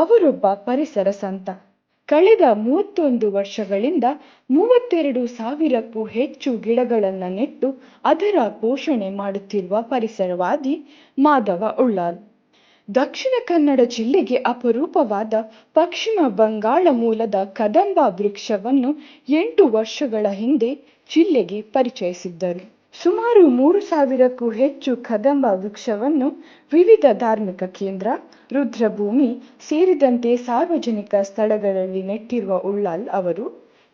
ಅವರೊಬ್ಬ ಪರಿಸರ ಸಂತ. ಕಳೆದ ಮೂವತ್ತೊಂದು ವರ್ಷಗಳಿಂದ ಮೂವತ್ತೆರಡು ಸಾವಿರಕ್ಕೂ ಹೆಚ್ಚು ಗಿಡಗಳನ್ನು ನೆಟ್ಟು ಅದರ ಪೋಷಣೆ ಮಾಡುತ್ತಿರುವ ಪರಿಸರವಾದಿ ಮಾಧವ ಉಳ್ಳಾಲ್. ದಕ್ಷಿಣ ಕನ್ನಡ ಜಿಲ್ಲೆಗೆ ಅಪರೂಪವಾದ ಪಶ್ಚಿಮ ಬಂಗಾಳ ಮೂಲದ ಕದಂಬ ವೃಕ್ಷವನ್ನು ಎಂಟು ವರ್ಷಗಳ ಹಿಂದೆ ಜಿಲ್ಲೆಗೆ ಪರಿಚಯಿಸಿದ್ದರು. ಸುಮಾರು ಮೂರು ಸಾವಿರಕ್ಕೂ ಹೆಚ್ಚು ಕದಂಬ ವೃಕ್ಷವನ್ನು ವಿವಿಧ ಧಾರ್ಮಿಕ ಕೇಂದ್ರ, ರುದ್ರಭೂಮಿ ಸೇರಿದಂತೆ ಸಾರ್ವಜನಿಕ ಸ್ಥಳಗಳಲ್ಲಿ ನೆಟ್ಟಿರುವ ಉಳ್ಳಾಲ್ ಅವರು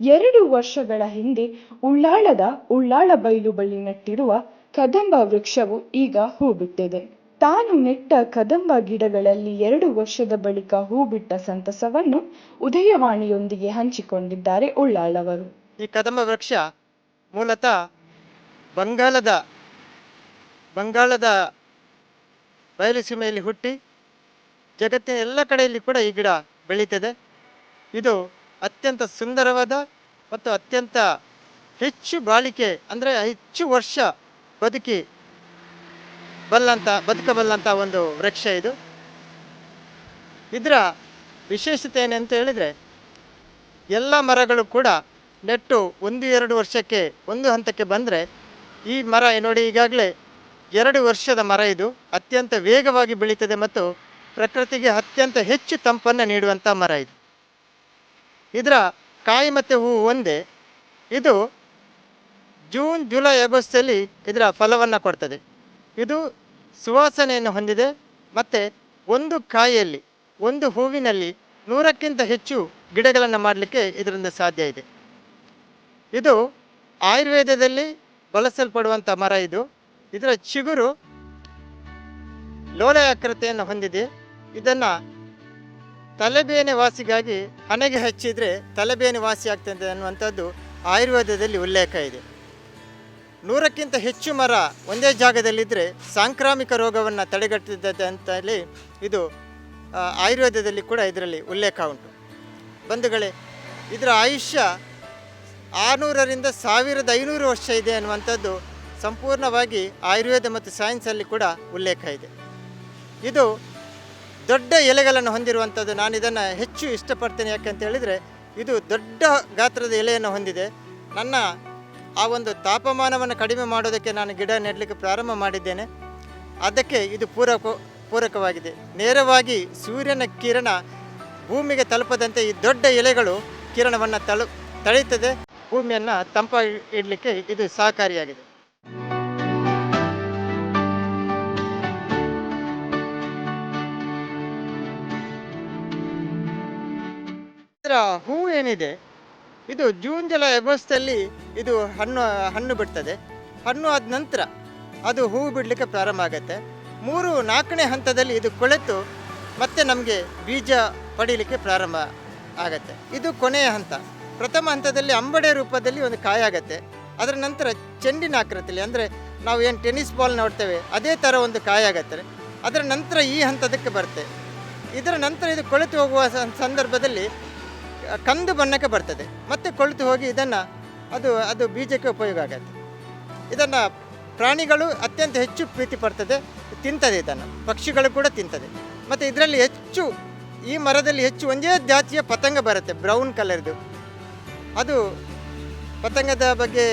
ಎರಡು ವರ್ಷಗಳ ಹಿಂದೆ ಉಳ್ಳಾಳದ ಉಳ್ಳಾಳ ಬೈಲು ಬಳಿ ನೆಟ್ಟಿರುವ ಕದಂಬ ವೃಕ್ಷವು ಈಗ ಹೂ ಬಿಟ್ಟಿದೆ ತಾನು ನೆಟ್ಟ ಕದಂಬ ಗಿಡಗಳಲ್ಲಿ ಎರಡು ವರ್ಷದ ಬಳಿಕ ಹೂ ಬಿಟ್ಟ ಸಂತಸವನ್ನು ಉದಯವಾಣಿಯೊಂದಿಗೆ ಹಂಚಿಕೊಂಡಿದ್ದಾರೆ ಉಳ್ಳಾಳವರು. ಈ ಕದಂಬ ವೃಕ್ಷ ಮೂಲತಃ ಬಂಗಾಳದ ಬಂಗಾಳದ ಬಯಲುಸೀಮೆಯಲ್ಲಿ ಹುಟ್ಟಿ ಜಗತ್ತಿನ ಎಲ್ಲ ಕಡೆಯಲ್ಲಿ ಕೂಡ ಈ ಗಿಡ ಬೆಳೀತದೆ. ಇದು ಅತ್ಯಂತ ಸುಂದರವಾದ ಮತ್ತು ಅತ್ಯಂತ ಹೆಚ್ಚು ಬಾಳಿಕೆ ಅಂದರೆ ಹೆಚ್ಚು ವರ್ಷ ಬದುಕಿ ಬಲ್ಲಂಥ ಬದುಕಬಲ್ಲಂಥ ಒಂದು ವೃಕ್ಷ ಇದು. ಇದರ ವಿಶೇಷತೆ ಏನಂತ ಹೇಳಿದರೆ ಎಲ್ಲ ಮರಗಳು ಕೂಡ ನೆಟ್ಟು ಒಂದು ಎರಡು ವರ್ಷಕ್ಕೆ ಒಂದು ಹಂತಕ್ಕೆ ಬಂದರೆ ಈ ಮರ ನೋಡಿ ಈಗಾಗಲೇ ಎರಡು ವರ್ಷದ ಮರ ಇದು ಅತ್ಯಂತ ವೇಗವಾಗಿ ಬೆಳೀತದೆ ಮತ್ತು ಪ್ರಕೃತಿಗೆ ಅತ್ಯಂತ ಹೆಚ್ಚು ತಂಪನ್ನು ನೀಡುವಂಥ ಮರ ಇದು. ಇದರ ಕಾಯಿ ಮತ್ತು ಹೂವು ಒಂದೇ. ಇದು ಜೂನ್, ಜುಲೈ, ಆಗಸ್ಟಲ್ಲಿ ಇದರ ಫಲವನ್ನು ಕೊಡ್ತದೆ. ಇದು ಸುವಾಸನೆಯನ್ನು ಹೊಂದಿದೆ ಮತ್ತು ಒಂದು ಕಾಯಿಯಲ್ಲಿ, ಒಂದು ಹೂವಿನಲ್ಲಿ ನೂರಕ್ಕಿಂತ ಹೆಚ್ಚು ಗಿಡಗಳನ್ನು ಮಾಡಲಿಕ್ಕೆ ಇದರಿಂದ ಸಾಧ್ಯ ಇದೆ. ಇದು ಆಯುರ್ವೇದದಲ್ಲಿ ಬಳಸಲ್ಪಡುವಂಥ ಮರ ಇದು. ಇದರ ಚಿಗುರು ಲೋಳೆಯಾಕೃತಿಯನ್ನು ಹೊಂದಿದೆ. ಇದನ್ನು ತಲೆಬೇನೆ ವಾಸಿಗಾಗಿ ಹಣೆಗೆ ಹಚ್ಚಿದರೆ ತಲೆಬೇನೆ ವಾಸಿ ಆಗ್ತದೆ ಅನ್ನುವಂಥದ್ದು ಆಯುರ್ವೇದದಲ್ಲಿ ಉಲ್ಲೇಖ ಇದೆ. ನೂರಕ್ಕಿಂತ ಹೆಚ್ಚು ಮರ ಒಂದೇ ಜಾಗದಲ್ಲಿದ್ದರೆ ಸಾಂಕ್ರಾಮಿಕ ರೋಗವನ್ನು ತಡೆಗಟ್ಟಿದ್ದದ್ದು ಅಂತ ಹೇಳಿ ಇದು ಆಯುರ್ವೇದದಲ್ಲಿ ಕೂಡ ಇದರಲ್ಲಿ ಉಲ್ಲೇಖ ಉಂಟು. ಬಂಧುಗಳೇ, ಇದರ ಆಯುಷ್ಯ ಆರುನೂರರಿಂದ ಸಾವಿರದ ಐನೂರು ವರ್ಷ ಇದೆ ಅನ್ನುವಂಥದ್ದು ಸಂಪೂರ್ಣವಾಗಿ ಆಯುರ್ವೇದ ಮತ್ತು ಸೈನ್ಸಲ್ಲಿ ಕೂಡ ಉಲ್ಲೇಖ ಇದೆ. ಇದು ದೊಡ್ಡ ಎಲೆಗಳನ್ನು ಹೊಂದಿರುವಂಥದ್ದು. ನಾನು ಇದನ್ನು ಹೆಚ್ಚು ಇಷ್ಟಪಡ್ತೇನೆ ಯಾಕೆಂತ ಹೇಳಿದರೆ, ಇದು ದೊಡ್ಡ ಗಾತ್ರದ ಎಲೆಯನ್ನು ಹೊಂದಿದೆ. ನನ್ನ ಆ ಒಂದು ತಾಪಮಾನವನ್ನು ಕಡಿಮೆ ಮಾಡೋದಕ್ಕೆ ನಾನು ಗಿಡ ನೆಡಲಿಕ್ಕೆ ಪ್ರಾರಂಭ ಮಾಡಿದ್ದೇನೆ. ಅದಕ್ಕೆ ಇದು ಪೂರಕ, ಪೂರಕವಾಗಿದೆ. ನೇರವಾಗಿ ಸೂರ್ಯನ ಕಿರಣ ಭೂಮಿಗೆ ತಲುಪದಂತೆ ಈ ದೊಡ್ಡ ಎಲೆಗಳು ಕಿರಣವನ್ನು ತಲು ತಳೆಯುತ್ತದೆ. ಭೂಮಿಯನ್ನು ತಂಪಾಗಿ ಇಡಲಿಕ್ಕೆ ಇದು ಸಹಕಾರಿಯಾಗಿದೆ. ಇದರ ಹೂ ಏನಿದೆ? ಇದು ಜೂನ್, ಜುಲೈ ಆಗಸ್ಟಲ್ಲಿ ಇದು ಹಣ್ಣು ಹಣ್ಣು ಬಿಡ್ತದೆ. ಹಣ್ಣು ಆದ ನಂತರ ಅದು ಹೂವು ಬಿಡಲಿಕ್ಕೆ ಪ್ರಾರಂಭ ಆಗುತ್ತೆ. ಮೂರು ನಾಲ್ಕನೇ ಹಂತದಲ್ಲಿ ಇದು ಕೊಳೆತು ಮತ್ತೆ ನಮಗೆ ಬೀಜ ಪಡೀಲಿಕ್ಕೆ ಪ್ರಾರಂಭ ಆಗತ್ತೆ. ಇದು ಕೊನೆಯ ಹಂತ. ಪ್ರಥಮ ಹಂತದಲ್ಲಿ ಅಂಬಡೆ ರೂಪದಲ್ಲಿ ಒಂದು ಕಾಯಿ ಆಗತ್ತೆ. ಅದರ ನಂತರ ಚೆಂಡಿನ ಆಕೃತಿಯಲ್ಲಿ ಅಂದರೆ ನಾವು ಏನು ಟೆನ್ನಿಸ್ ಬಾಲ್ ನೋಡ್ತೇವೆ, ಅದೇ ಥರ ಒಂದು ಕಾಯಿ ಆಗತ್ತೆ. ಅದರ ನಂತರ ಈ ಹಂತದಕ್ಕೆ ಬರುತ್ತೆ. ಇದರ ನಂತರ ಇದು ಕೊಳೆತು ಹೋಗುವ ಸಂದರ್ಭದಲ್ಲಿ ಕಂದು ಬಣ್ಣಕ್ಕೆ ಬರ್ತದೆ. ಮತ್ತೆ ಕೊಳೆತು ಹೋಗಿ ಇದನ್ನು, ಅದು ಅದು ಬೀಜಕ್ಕೆ ಉಪಯೋಗ ಆಗತ್ತೆ. ಇದನ್ನು ಪ್ರಾಣಿಗಳು ಅತ್ಯಂತ ಹೆಚ್ಚು ಪ್ರೀತಿ ಪಡ್ತದೆ, ತಿಂತದೆ ಇದನ್ನು. ಪಕ್ಷಿಗಳು ಕೂಡ ತಿಂತದೆ. ಮತ್ತು ಇದರಲ್ಲಿ ಹೆಚ್ಚು, ಈ ಮರದಲ್ಲಿ ಹೆಚ್ಚು ಒಂದೇ ಜಾತಿಯ ಪತಂಗ ಬರುತ್ತೆ, ಬ್ರೌನ್ ಕಲರ್ದು. ಅದು ಪತಂಗದ ಬಗ್ಗೆ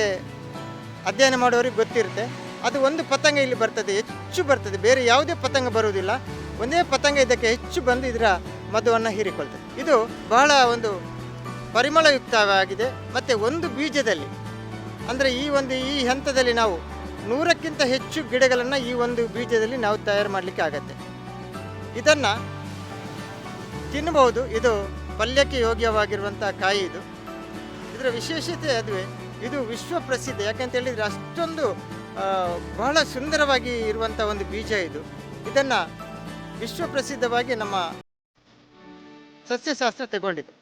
ಅಧ್ಯಯನ ಮಾಡುವವರಿಗೆ ಗೊತ್ತಿರುತ್ತೆ. ಅದು ಒಂದು ಪತಂಗ ಇಲ್ಲಿ ಬರ್ತದೆ, ಹೆಚ್ಚು ಬರ್ತದೆ, ಬೇರೆ ಯಾವುದೇ ಪತಂಗ ಬರುವುದಿಲ್ಲ. ಒಂದೇ ಪತಂಗ ಇದಕ್ಕೆ ಹೆಚ್ಚು ಬಂದು ಇದರ ಮದುವನ್ನು ಹೀರಿಕೊಳ್ತದೆ. ಇದು ಬಹಳ ಒಂದು ಪರಿಮಳಯುಕ್ತವಾಗಿದೆ. ಮತ್ತು ಒಂದು ಬೀಜದಲ್ಲಿ, ಅಂದರೆ ಈ ಒಂದು ಈ ಹಂತದಲ್ಲಿ ನಾವು ನೂರಕ್ಕಿಂತ ಹೆಚ್ಚು ಗಿಡಗಳನ್ನು ಈ ಒಂದು ಬೀಜದಲ್ಲಿ ನಾವು ತಯಾರು ಮಾಡಲಿಕ್ಕೆ ಆಗತ್ತೆ. ಇದನ್ನು ತಿನ್ನಬಹುದು ಇದು ಪಲ್ಯಕ್ಕೆ ಯೋಗ್ಯವಾಗಿರುವಂಥ ಕಾಯಿ ಇದು. ಇದರ ವಿಶೇಷತೆ ಅದುವೆ, ಇದು ವಿಶ್ವ ಪ್ರಸಿದ್ಧ, ಯಾಕಂತ ಹೇಳಿದರೆ ಅಷ್ಟೊಂದು ಬಹಳ ಸುಂದರವಾಗಿ ಇರುವಂಥ ಒಂದು ಬೀಜ ಇದು. ಇದನ್ನು ವಿಶ್ವ ಪ್ರಸಿದ್ಧವಾಗಿ ನಮ್ಮ ಸಸ್ಯಶಾಸ್ತ್ರ ತಗೊಂಡಿದೆ.